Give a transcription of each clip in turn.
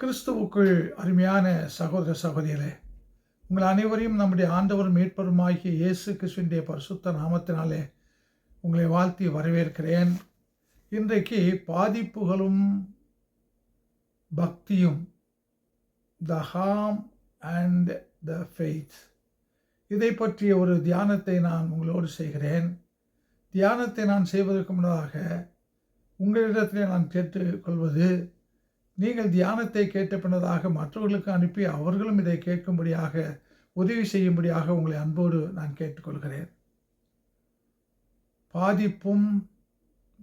கிறிஸ்துவுக்குள் அருமையான சகோதர சகோதரிகளே உங்கள் அனைவரையும் நம்முடைய ஆண்டவர் மீட்பருமாகிய இயேசு கிறிஸ்துவினுடைய பரிசுத்த நாமத்தினாலே உங்களை வாழ்த்தி வரவேற்கிறேன். இன்றைக்கு பாதிப்புகளும் பக்தியும் the ham and the faith இதை பற்றிய ஒரு தியானத்தை நான் உங்களோடு செய்கிறேன். தியானத்தை நான் செய்வதற்கு முன்னதாக உங்களிடத்திலே நான் கேட்டுக்கொள்வது நீங்கள் தியானத்தை கேட்ட பின்னதாக மற்றவர்களுக்கு அனுப்பி அவர்களும் இதை கேட்கும்படியாக உதவி செய்யும்படியாக உங்களை அன்போடு நான் கேட்டுக்கொள்கிறேன். பாதிப்பும்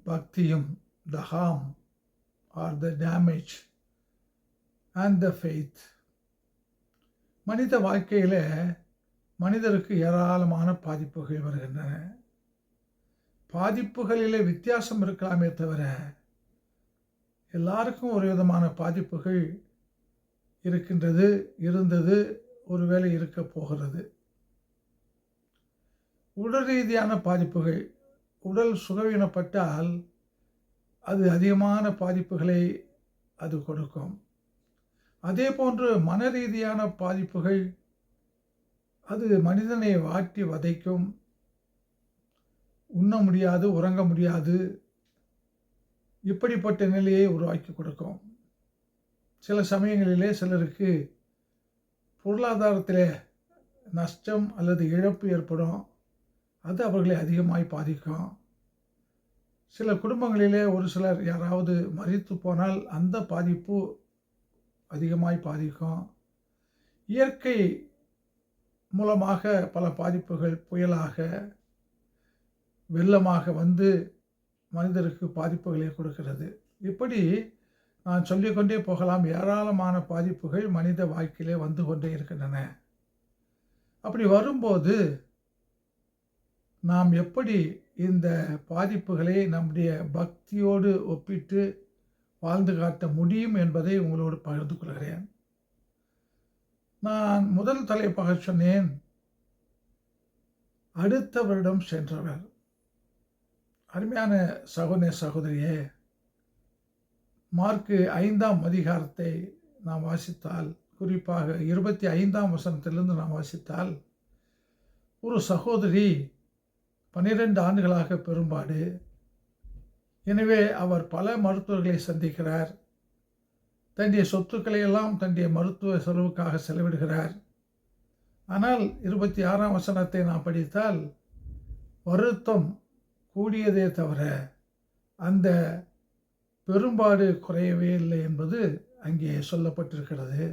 பக்தியும் the harm are the damage and the faith மனித வாழ்க்கையில் மனிதருக்கு ஏராளமான பாதிப்புகள் வருகின்றன. பாதிப்புகளிலே வித்தியாசம் இருக்கலாமே தவிர எல்லாருக்கும் ஒரு விதமான பாதிப்புகள் இருக்கின்றது இருந்தது ஒருவேளை இருக்க போகிறது. உடல் ரீதியான பாதிப்புகள் உடல் சுகவீனப்பட்டால் அது அதிகமான பாதிப்புகளை அது கொடுக்கும். அதே போன்று மன ரீதியான பாதிப்புகள் அது மனிதனை வாட்டி வதைக்கும். உண்ண முடியாது உறங்க முடியாது இப்படிப்பட்ட நிலையை உருவாக்கி கொடுக்கும். சில சமயங்களிலே சிலருக்கு பொருளாதாரத்தில் நஷ்டம் அல்லது இழப்பு ஏற்படும். அது அவர்களை அதிகமாய் பாதிக்கும். சில குடும்பங்களிலே ஒரு சிலர் யாராவது மறித்து போனால் அந்த பாதிப்பு அதிகமாய் பாதிக்கும். இயற்கை மூலமாக பல பாதிப்புகள் புயலாக வெள்ளமாக வந்து மனிதருக்கு பாதிப்புகளை கொடுக்கிறது. இப்படி நான் சொல்லிக்கொண்டே போகலாம். ஏராளமான பாதிப்புகள் மனித வாழ்க்கையிலே வந்து கொண்டே இருக்கின்றன. அப்படி வரும்போது நாம் எப்படி இந்த பாதிப்புகளை நம்முடைய பக்தியோடு ஒப்பிட்டு வாழ்ந்து காட்ட முடியும் என்பதை உங்களோடு பகிர்ந்து கொள்கிறேன். நான் முதல் தலைப்பாக சொன்னேன் அடுத்த வருடம் சென்றவர். அருமையான சகோதர சகோதரியே மார்க்கு ஐந்தாம் அதிகாரத்தை நாம் வாசித்தால் குறிப்பாக இருபத்தி ஐந்தாம் வசனத்திலிருந்து நாம் வாசித்தால் ஒரு சகோதரி பன்னிரெண்டு ஆண்டுகளாக பெரும்பாடு. எனவே அவர் பல மருத்துவர்களை சந்திக்கிறார். தன்னுடைய சொத்துக்களை எல்லாம் தன்னுடைய மருத்துவ செலவுக்காக செலவிடுகிறார். ஆனால் இருபத்தி ஆறாம் வசனத்தை நாம் படித்தால் வருத்தம் கூடியதே தவிர அந்த பெரும்பாடு குறையவே இல்லை என்பது அங்கே சொல்லப்பட்டிருக்கிறது.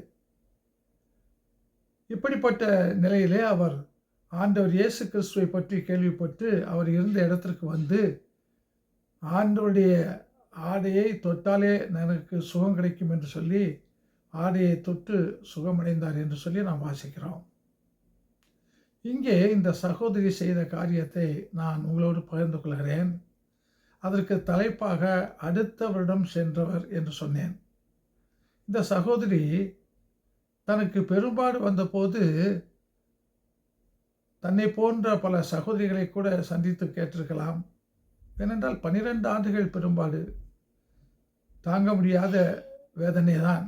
இப்படிப்பட்ட நிலையிலே அவர் ஆண்டவர் இயேசு கிறிஸ்துவை பற்றி கேள்விப்பட்டு அவர் இருந்த இடத்திற்கு வந்து ஆண்டவருடைய ஆடையை தொட்டாலே எனக்கு சுகம் கிடைக்கும் என்று சொல்லி ஆடையை தொட்டு சுகமடைந்தார் என்று சொல்லி நாம் வாசிக்கிறோம். இங்கே இந்த சகோதரி செய்த காரியத்தை நான் உங்களோடு பகிர்ந்து கொள்கிறேன். அதற்கு தலைப்பாக அடுத்த வருடம் சென்றவர் என்று சொன்னேன். இந்த சகோதரி தனக்கு பெரும்பாடு வந்தபோது தன்னை போன்ற பல சகோதரிகளை கூட சந்தித்து கேட்டிருக்கலாம். ஏனென்றால் பன்னிரெண்டு ஆண்டுகள் பெரும்பாடு தாங்க முடியாத வேதனை தான்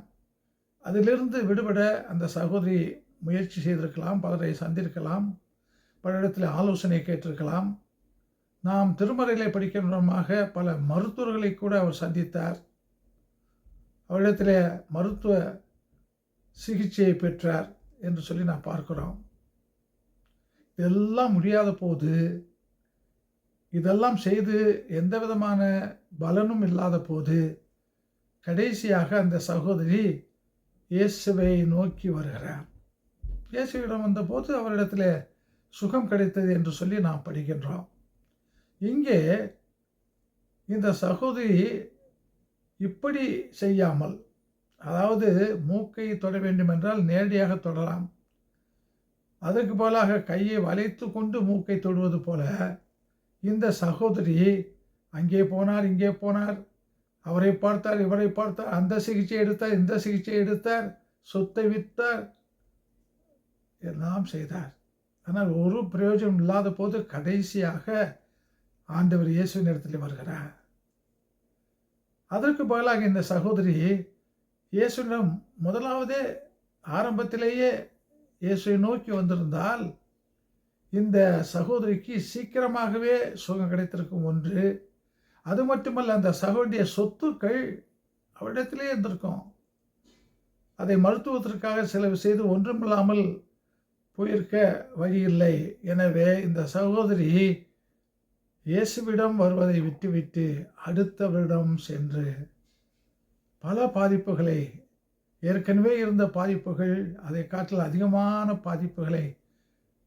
அதிலிருந்து விடுபட அந்த சகோதரி முயற்சி செய்திருக்கலாம் பலரை சந்திருக்கலாம் பலரிடத்தில் ஆலோசனை கேட்டிருக்கலாம். நாம் திருமறைகளை படிக்கின்றமாக பல மருத்துவர்களை கூட அவர் சந்தித்தார். அவரிடத்தில் மருத்துவ சிகிச்சையை பெற்றார் என்று சொல்லி நான் பார்க்கிறோம். இதெல்லாம் முடியாத போது இதெல்லாம் செய்து எந்த விதமான பலனும் இல்லாத போது கடைசியாக அந்த சகோதரி இயேசுவை நோக்கி வருகிறார். இயேசுவிடம் வந்தபோது அவரிடத்தில் சுகம் கிடைத்தது என்று சொல்லி நாம் படிக்கின்றோம். இங்கே இந்த சகோதரி இப்படி செய்யாமல் அதாவது மூக்கை தொட வேண்டும் என்றால் நேரடியாக தொடலாம். அதற்கு போலாக கையை வளைத்து கொண்டு மூக்கை தொடுவது போல இந்த சகோதரி அங்கே போனார் இங்கே போனார். அவரை பார்த்தார் இவரை பார்த்தார். அந்த சிகிச்சை எடுத்தார் இந்த சிகிச்சை எடுத்தார். சொத்தை வித்தார். எல்லாம் செய்தார். ஆனால் ஒரு பிரயோஜனம் இல்லாத போது கடைசியாக ஆண்டவர் இயேசு நேரத்தில் வருகிறார். அதற்கு பதிலாக இந்த சகோதரி இயேசுவிடம் முதலாவதே ஆரம்பத்திலேயே இயேசுவை நோக்கி வந்திருந்தால் இந்த சகோதரிக்கு சீக்கிரமாகவே சுகம் கிடைத்திருக்கும் ஒன்று. அது மட்டுமல்ல அந்த சகோதரிய சொத்துக்கள் அவரிடத்திலே இருந்திருக்கும். அதை மருத்துவத்திற்காக செலவு செய்து ஒன்றுமில்லாமல் போயிருக்க வழியில்லை எனவே இந்த சகோதரி இயேசுவிடம் வருவதை விட்டுவிட்டு அடுத்தவரிடம் சென்று பல பாதிப்புகளை ஏற்கனவே இருந்த பாதிப்புகள் அதை காட்டில் அதிகமான பாதிப்புகளை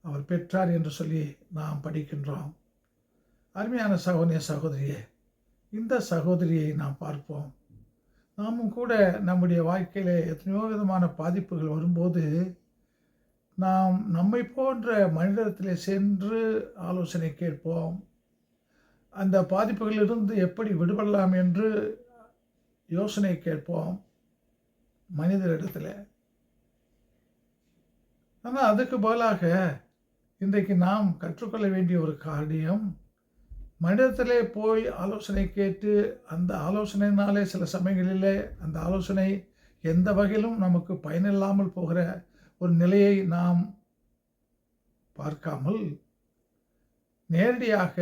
அவர் பெற்றார் என்று சொல்லி நாம் படிக்கின்றோம். அருமையான சகோதரிய சகோதரியே இந்த சகோதரியை நாம் பார்ப்போம். நாமும் கூட நம்முடைய வாழ்க்கையில் எத்தனையோ விதமான பாதிப்புகள் வரும்போது நாம் நம்மை போன்ற மனிதத்தில் சென்று ஆலோசனை கேட்போம். அந்த பாதிப்புகளிலிருந்து எப்படி விடுபடலாம் என்று யோசனை கேட்போம் மனிதரிடத்தில். ஆனால் அதுக்கு பதிலாக இன்றைக்கு நாம் கற்றுக்கொள்ள வேண்டிய ஒரு காரியம் மனிதத்திலே போய் ஆலோசனை கேட்டு அந்த ஆலோசனைனாலே சில சமயங்களிலே அந்த ஆலோசனை எந்த வகையிலும் நமக்கு பயனில்லாமல் போகிற ஒரு நிலையை நாம் பார்க்காமல் நேரடியாக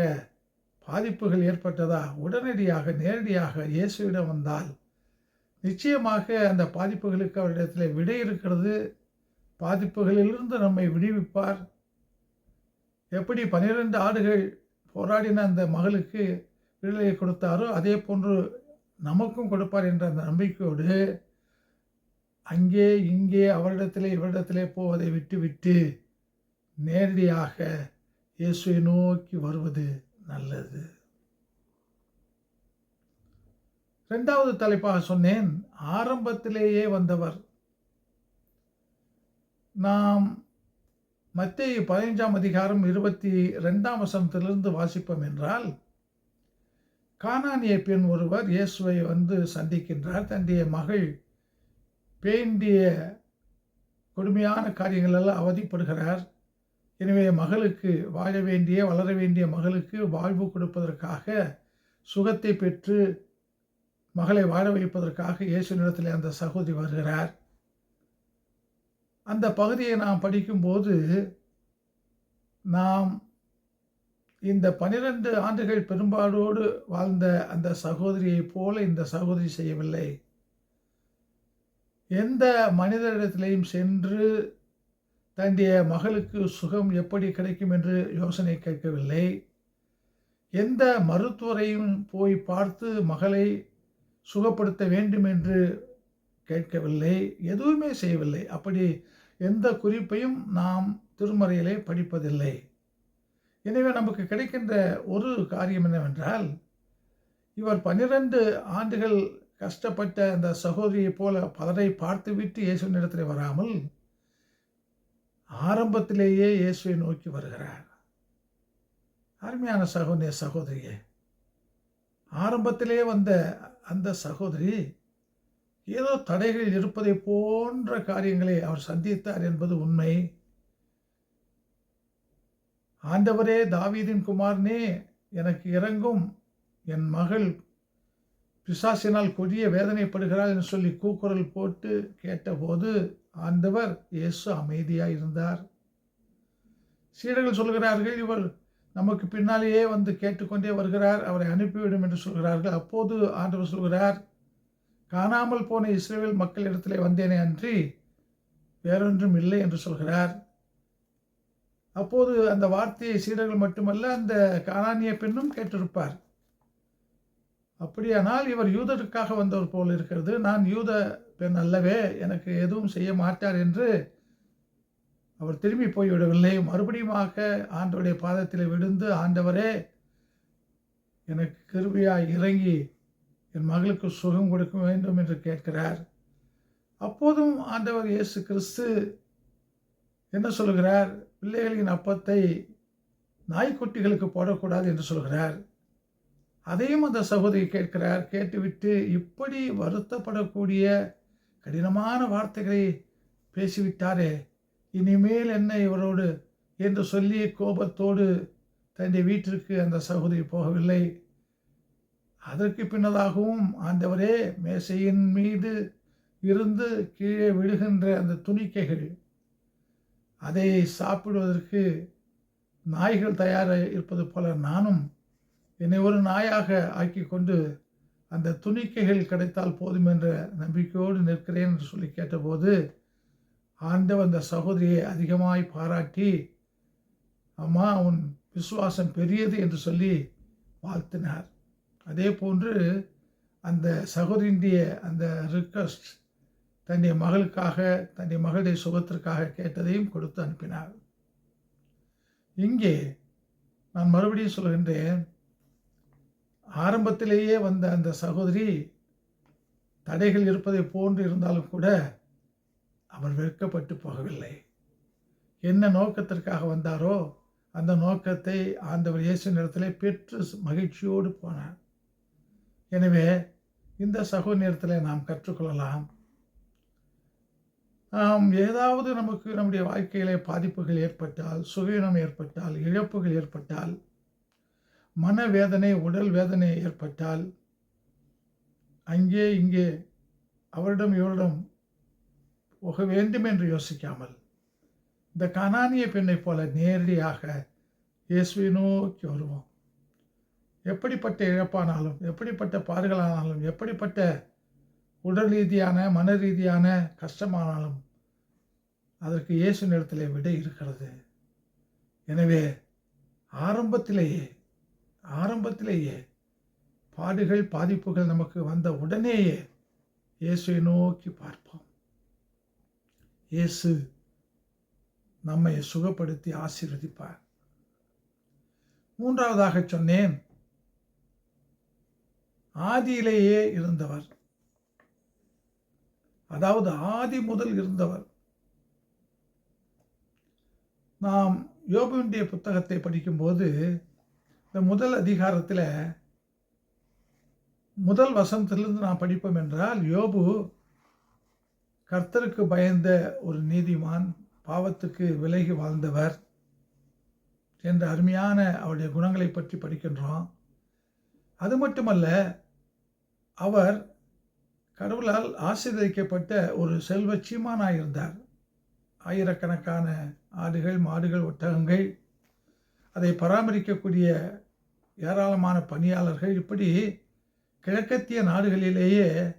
பாதிப்புகள் ஏற்பட்டதா உடனடியாக நேரடியாக இயேசுவிடம் வந்தால் நிச்சயமாக அந்த பாதிப்புகளுக்கு அவரிடத்தில் விடை இருக்கிறது. பாதிப்புகளிலிருந்து நம்மை விடுவிப்பார். எப்படி பனிரெண்டு ஆடுகள் போராடின அந்த மகளுக்கு விடுதலை கொடுத்தாரோ அதே போன்று நமக்கும் கொடுப்பார் என்ற அந்த நம்பிக்கையோடு அங்கே இங்கே அவரிடத்திலே இவரிடத்திலே போவதை விட்டுவிட்டு நேரடியாக இயேசுவை நோக்கி வருவது நல்லது. ரெண்டாவது தலைப்பாக சொன்னேன் ஆரம்பத்திலேயே வந்தவர். நாம் மத்திய பதினைஞ்சாம் அதிகாரம் இருபத்தி ரெண்டாம் வசனத்திலிருந்து வாசிப்போம் என்றால் கானானிய பெண் ஒருவர் இயேசுவை வந்து சந்திக்கின்றார். தன்னுடைய மகள் பேண்டிய கொடுமையான காரியங்களெல்லாம் அவதிப்படுகிறார். எனவே மகளுக்கு வாழ வேண்டிய வளர வேண்டிய மகளுக்கு வாழ்வு கொடுப்பதற்காக சுகத்தை பெற்று மகளை வாழ வைப்பதற்காக இயேசு நிலத்தில் அந்த சகோதரி வருகிறார். அந்த பகுதியை நாம் படிக்கும்போது நாம் இந்த பனிரெண்டு ஆண்டுகள் பெரும்பாலோடு வாழ்ந்த அந்த சகோதரியைப் போல இந்த சகோதரி செய்யவில்லை. எந்த மனிதரிடத்திலையும் சென்று தன்னுடைய மகளுக்கு சுகம் எப்படி கிடைக்கும் என்று யோசனை கேட்கவில்லை. எந்த மருத்துவரையும் போய் பார்த்து மகளை சுகப்படுத்த வேண்டும் என்று கேட்கவில்லை. எதுவுமே செய்யவில்லை. அப்படி எந்த குறிப்பையும் நாம் திருமறையிலே படிப்பதில்லை. எனவே நமக்கு கிடைக்கின்ற ஒரு காரியம் என்னவென்றால் இவர் பன்னிரண்டு ஆண்டுகள் கஷ்டப்பட்ட அந்த சகோதரியைப் போல பலரை பார்த்துவிட்டு இயேசுவின் இடத்துல வராமல் ஆரம்பத்திலேயே இயேசுவை நோக்கி வருகிறார். அருமையான சகோதரிய சகோதரியே ஆரம்பத்திலே வந்த அந்த சகோதரி ஏதோ தடைகள் இருப்பதை போன்ற காரியங்களை அவர் சந்தித்தார் என்பது உண்மை. ஆண்டவரே தாவீதின் குமாரனே எனக்கு இறங்கும். என் மகள் பிசாசினால் கொடிய வேதனைப்படுகிறாள் என்று சொல்லி கூக்குரல் போட்டு கேட்டபோது ஆண்டவர் இயேசு அமைதியாக இருந்தார் சீடர்கள் சொல்கிறார்கள் இவர் நமக்கு பின்னாலேயே வந்து கேட்டுக்கொண்டே வருகிறார் அவரை அனுப்பிவிடும் என்று சொல்கிறார்கள். அப்போது ஆண்டவர் சொல்கிறார் காணாமல் போன இஸ்ரேல் மக்களிடத்திலே வந்தேனே அன்றி வேறொன்றும் இல்லை என்று சொல்கிறார். அப்போது அந்த வார்த்தையை சீடர்கள் மட்டுமல்ல அந்த காணானிய பெண்ணும் கேட்டிருப்பார். அப்படியானால் இவர் யூதருக்காக வந்தவர் போல் இருக்கிறது. நான் யூத பெண் அல்லவே எனக்கு எதுவும் செய்ய மாட்டார் என்று அவர் திரும்பி போய்விடவில்லை. மறுபடியுமாக ஆண்டவருடைய பாதத்தில் விழுந்து ஆண்டவரே எனக்கு கிருபியாய் இறங்கி என் மகளுக்கு சுகம் கொடுக்க வேண்டும் என்று கேட்கிறார். அப்போதும் ஆண்டவர் இயேசு கிறிஸ்து என்ன சொல்கிறார்? பிள்ளைகளின் அப்பத்தை நாய்க்குட்டிகளுக்கு போடக்கூடாது என்று சொல்கிறார். அதையும் அந்த சகோதரி கேட்கிறார் கேட்டுவிட்டு இப்படி வருத்தப்படக்கூடிய கடினமான வார்த்தைகளை பேசிவிட்டாரே இனிமேல் என்ன இவரோடு? என்று சொல்லி கோபத்தோடு தன்னுடைய வீட்டிற்கு அந்த சகோதரி போகவில்லை. அதற்கு பின்னதாகவும் ஆண்டவரே மேசையின் மீது இருந்து கீழே விழுகின்ற அந்த துணிக்கைகள் அதை சாப்பிடுவதற்கு நாய்கள் தயாராக இருப்பது போல நானும் என்னை ஒரு நாயாக ஆக்கி கொண்டு அந்த துணிக்கைகள் கிடைத்தால் போதும் என்ற நம்பிக்கையோடு நிற்கிறேன் என்று சொல்லி கேட்டபோது ஆண்டவர் அந்த சகோதரியை அதிகமாய் பாராட்டி அம்மா உன் விசுவாசம் பெரியது என்று சொல்லி வாழ்த்தினார். அதே போன்று அந்த சகோதரியுடைய அந்த ரிக்வஸ்ட் தன்னுடைய மகளுக்காக தன்னுடைய மகளுடைய சுகத்திற்காக கேட்டதையும் கொடுத்து அனுப்பினார். இங்கே நான் மறுபடியும் சொல்கின்றேன் ஆரம்பத்திலேயே வந்த அந்த சகோதரி தடைகள் இருப்பதை போன்று இருந்தாலும் கூட அவர் வெட்கப்பட்டு போகவில்லை. என்ன நோக்கத்திற்காக வந்தாரோ அந்த நோக்கத்தை ஆண்டவர் இயேசு நேரத்திலே பெற்று மகிழ்ச்சியோடு போனார். எனவே இந்த சகோ நேரத்தில் நாம் கற்றுக்கொள்ளலாம். நாம் ஏதாவது நமக்கு நம்முடைய வாழ்க்கையிலே பாதிப்புகள் ஏற்பட்டால் சுகீனம் ஏற்பட்டால் இழப்புகள் ஏற்பட்டால் மனவேதனை உடல் வேதனை ஏற்பட்டால் அங்கே இங்கே அவரிடம் இவரிடம் போக வேண்டும் என்று யோசிக்காமல் இந்த கனானிய பெண்ணை போல நேரடியாக இயேசுவை நோக்கி வருவோம். எப்படிப்பட்ட இழப்பானாலும் எப்படிப்பட்ட பாடுகளானாலும் எப்படிப்பட்ட உடல் ரீதியான மன ரீதியான கஷ்டமானாலும் அதற்கு இயேசு நேரத்தில் விடை இருக்கிறது. எனவே ஆரம்பத்திலேயே ஆரம்பத்திலேயே பாடுகள் பாதிப்புகள் நமக்கு வந்த உடனேயே இயேசுவை நோக்கி பார்ப்போம். இயேசு நம்மை சுகப்படுத்தி ஆசீர்வதிப்பார். மூன்றாவதாக சொன்னேன் ஆதியிலேயே இருந்தவர் அதாவது ஆதி முதல் இருந்தவர். நாம் யோபுவினுடைய புத்தகத்தை படிக்கும்போது இந்த முதல் அதிகாரத்தில் முதல் வசனத்திலிருந்து நாம் படிப்போம் என்றால் யோபு கர்த்தருக்கு பயந்த ஒரு நீதிமான் பாவத்துக்கு விலகி வாழ்ந்தவர் என்ற அருமையான அவருடைய குணங்களை பற்றி படிக்கின்றோம். அது மட்டுமல்ல அவர் கடவுளால் ஆசீர்வதிக்கப்பட்ட ஒரு செல்வ இருந்தார் ஆயிரக்கணக்கான ஆடுகள் மாடுகள் ஒட்டகங்கள் அதை பராமரிக்கக்கூடிய ஏராளமான பணியாளர்கள் இப்படி கிழக்கத்திய நாடுகளிலேயே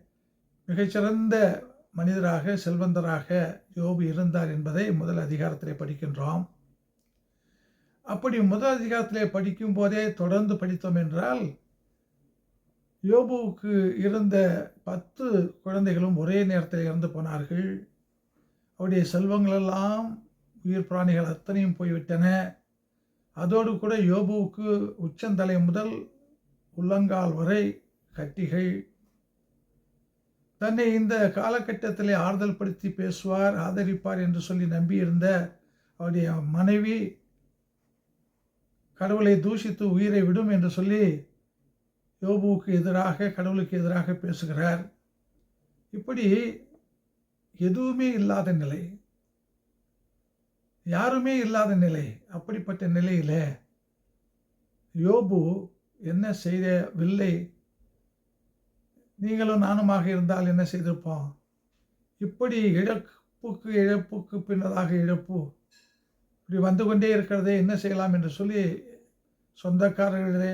மிகச்சிறந்த மனிதராக செல்வந்தராக யோபு இருந்தார் என்பதை முதல் அதிகாரத்திலே படிக்கின்றோம். அப்படி முதல் அதிகாரத்திலே படிக்கும் போதே தொடர்ந்து படித்தோம் என்றால் யோபுவுக்கு இருந்த பத்து குழந்தைகளும் ஒரே நேரத்தில் இறந்து போனார்கள். அவருடைய செல்வங்களெல்லாம் உயிர் பிராணிகள் அத்தனையும் போய்விட்டன. அதோடு கூட யோபுவுக்கு உச்சந்தலை முதல் உள்ளங்கால் வரை கட்டிகள் தன்னை இந்த காலகட்டத்தில் ஆறுதல் படுத்தி பேசுவார் ஆதரிப்பார் என்று சொல்லி நம்பியிருந்த அவருடைய மனைவி கடவுளை தூஷித்து உயிரை விடும் என்று சொல்லி யோபுவுக்கு எதிராக கடவுளுக்கு எதிராக பேசுகிறார். இப்படி எதுவுமே இல்லாத நிலை. யாருமே இல்லாத நிலை அப்படிப்பட்ட நிலையில் யோபு என்ன செய்யவில்லை நீங்களும் நானுமாக இருந்தால் என்ன செய்திருப்போம்? இப்படி இழப்புக்கு இழப்புக்கு பின்னதாக இழப்பு. இப்படி வந்து கொண்டே இருக்கிறதே என்ன செய்யலாம் என்று சொல்லி சொந்தக்காரர்களே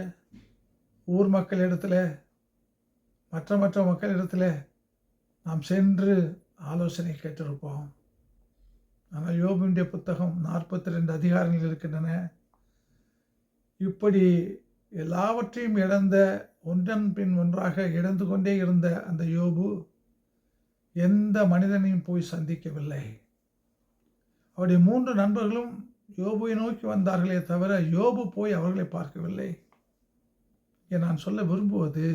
ஊர் மக்களிடத்தில் மற்ற மற்ற மக்களிடத்தில் நாம் சென்று ஆலோசனை கேட்டிருப்போம். ஆனால் யோபுடைய புத்தகம் நாற்பத்தி ரெண்டு அதிகாரங்கள் இருக்கின்றன. இப்படி எல்லாவற்றையும் இழந்த ஒன்றன் பின் ஒன்றாக இழந்து கொண்டே இருந்த அந்த யோபு எந்த மனிதனையும் போய் சந்திக்கவில்லை. அவருடைய மூன்று நண்பர்களும் யோபுவை நோக்கி வந்தார்களே தவிர யோபு போய் அவர்களை பார்க்கவில்லை. நான் சொல்ல விரும்புவது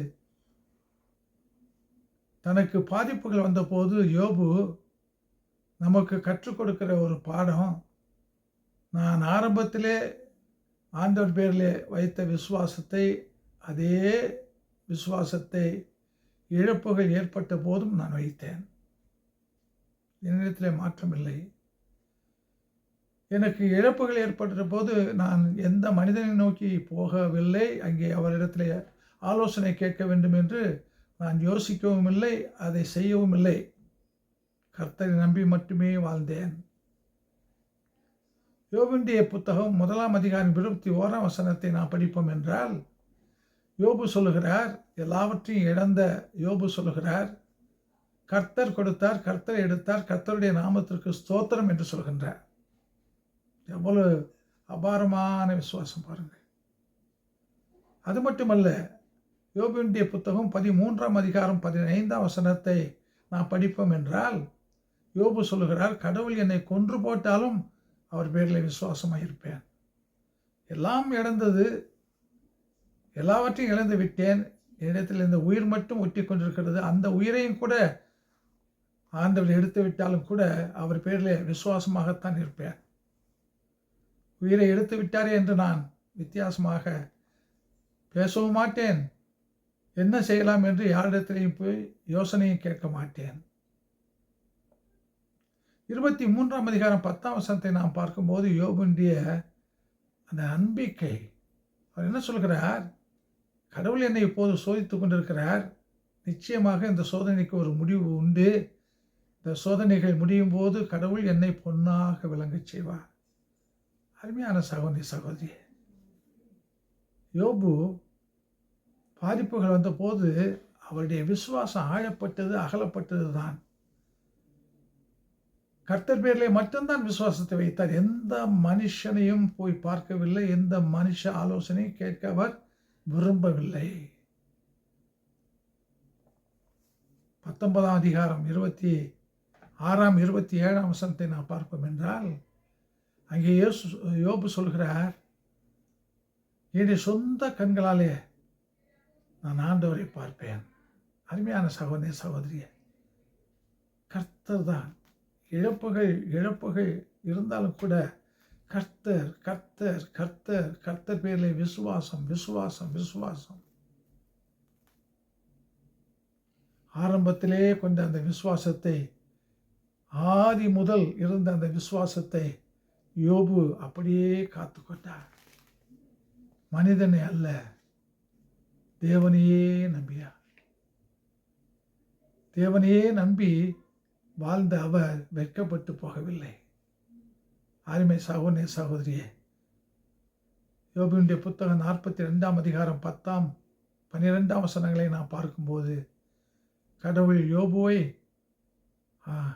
தனக்கு பாதிப்புகள் வந்தபோது யோபு நமக்கு கற்றுக் கொடுக்கிற ஒரு பாடம் நான் ஆரம்பத்திலே ஆண்டவர் பேரில் வைத்த விசுவாசத்தை அதே விசுவாசத்தை இழப்புகள் ஏற்பட்ட போதும் நான் வைத்தேன். என்னிடத்தில் மாற்றமில்லை எனக்கு இழப்புகள் ஏற்பட்ட போது நான் எந்த மனிதனை நோக்கி போகவில்லை அங்கே அவரிடத்தில் ஆலோசனை கேட்க வேண்டும் என்று நான் யோசிக்கவும் இல்லை அதை செய்யவும் இல்லை. கர்த்தரை நம்பி மட்டுமே வாழ்ந்தேன். யோபுடைய புத்தகம் முதலாம் அதிகாரம் இருபத்தி ஓராம் வசனத்தை நான் படிப்போம் என்றால் யோபு சொல்லுகிறார் எல்லாவற்றையும் இழந்த யோபு சொல்லுகிறார் கர்த்தர் கொடுத்தார் கர்த்தர் எடுத்தார் கர்த்தருடைய நாமத்திற்கு ஸ்தோத்திரம் என்று சொல்கின்றார். எவ்வளவு அபாரமான விசுவாசம் பாருங்கள் அது மட்டுமல்ல யோபுடைய புத்தகம் பதிமூன்றாம் அதிகாரம் பதினைந்தாம் வசனத்தை நான் படிப்போம் என்றால் யோபு சொல்லுகிறார் கடவுள் என்னை கொன்று போட்டாலும் அவர் பேரில் விசுவாசமாக இருப்பேன். எல்லாம் இழந்தது எல்லாவற்றையும் இழந்து விட்டேன். என்னிடத்தில் இந்த உயிர் மட்டும் ஒட்டி கொண்டிருக்கிறது. அந்த உயிரையும் கூட ஆண்டவர் எடுத்து விட்டாலும் கூட அவர் பேரில் விசுவாசமாகத்தான் இருப்பேன். உயிரை எடுத்து விட்டாரே என்று நான் வித்தியாசமாக பேசவும் மாட்டேன். என்ன செய்யலாம் என்று யாரிடத்திலையும் போய் யோசனையும் கேட்க மாட்டேன். இருபத்தி மூன்றாம் அதிகாரம் பத்தாம் வசனத்தை நாம் பார்க்கும்போது யோபுண்டிய அந்த அன்பிக்கை. அவர் என்ன சொல்கிறார்? கடவுள் என்னை இப்போது சோதித்து கொண்டிருக்கிறார். நிச்சயமாக இந்த சோதனைக்கு ஒரு முடிவு உண்டு. இந்த சோதனைகள் முடியும் போது கடவுள் என்னை பொன்னாக விளங்கச் செய்வார். அருமையான சகோதரி சகோதரி யோபு பாதிப்புகள் வந்தபோது அவருடைய விசுவாசம் ஆழப்பட்டது அகலப்பட்டது தான். கர்த்தர் பேரிலே மட்டும்தான் விசுவாசத்தை வைத்தார். எந்த மனுஷனையும் போய் பார்க்கவில்லை. எந்த மனுஷ ஆலோசனையும் கேட்க அவர் விரும்பவில்லை. பத்தொன்பதாம் அதிகாரம் இருபத்தி ஆறாம் இருபத்தி ஏழாம் வசனத்தை நான் பார்ப்போம் என்றால் அங்கே யோசு யோபு சொல்கிறார் என்னுடைய சொந்த கண்களாலே நான் ஆண்டவரை பார்ப்பேன். அருமையான சகோதரி சகோதரிய கர்த்தர் தான் இழப்புகள் இழப்புகள் இருந்தாலும் கூட கர்த்தர் கர்த்தர் கர்த்தர் கர்த்தர் பேரில் விசுவாசம் விசுவாசம் விசுவாசம். ஆரம்பத்திலே கொண்ட அந்த விசுவாசத்தை ஆதி முதல் இருந்த அந்த விசுவாசத்தை யோபு அப்படியே காத்து கொண்டார். மனிதனை அல்ல தேவனையே நம்பியார் தேவனையே நம்பி வாழ்ந்த அவர் வெட்கப்பட்டு போகவில்லை. அருமை சகோதரே சகோதரியே யோபியுடைய புத்தகம் நாற்பத்தி ரெண்டாம் அதிகாரம் பத்தாம் பன்னிரெண்டாம் வசனங்களை நான் பார்க்கும்போது கடவுள் யோபுவை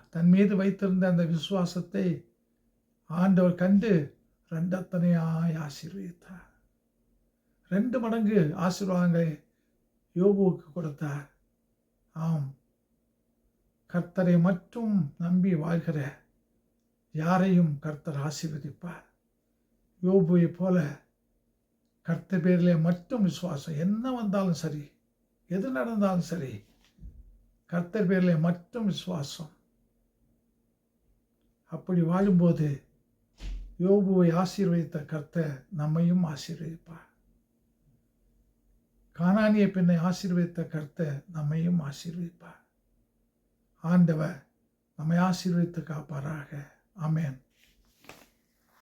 தன் மீது வைத்திருந்த அந்த விசுவாசத்தை ஆண்டவர் கண்டு ரெண்டத்தனையாய் ஆசீர்வதித்தார். ரெண்டு மடங்கு ஆசீர்வாதங்களை யோபுவுக்கு கொடுத்தார். ஆம். கர்த்தரை மட்டும் நம்பி வாழ்கிற யாரையும் கர்த்தர் ஆசீர்வதிப்பார். யோபுவை போல கர்த்தர் பேரிலே மட்டும் விசுவாசம். என்ன வந்தாலும் சரி எது நடந்தாலும் சரி கர்த்தர் பேரிலே மட்டும் விசுவாசம். அப்படி வாழும்போது யோபுவை ஆசீர்வதித்த கர்த்தர் நம்மையும் ஆசீர்வதிப்பார். காணானிய பெண்ணை ஆசீர்வதித்த கர்த்தர் நம்மையும் ஆசீர்வதிப்பார். ஆண்டவர் நம்மை ஆசீர்வதித்து காப்பாராக. அமேன்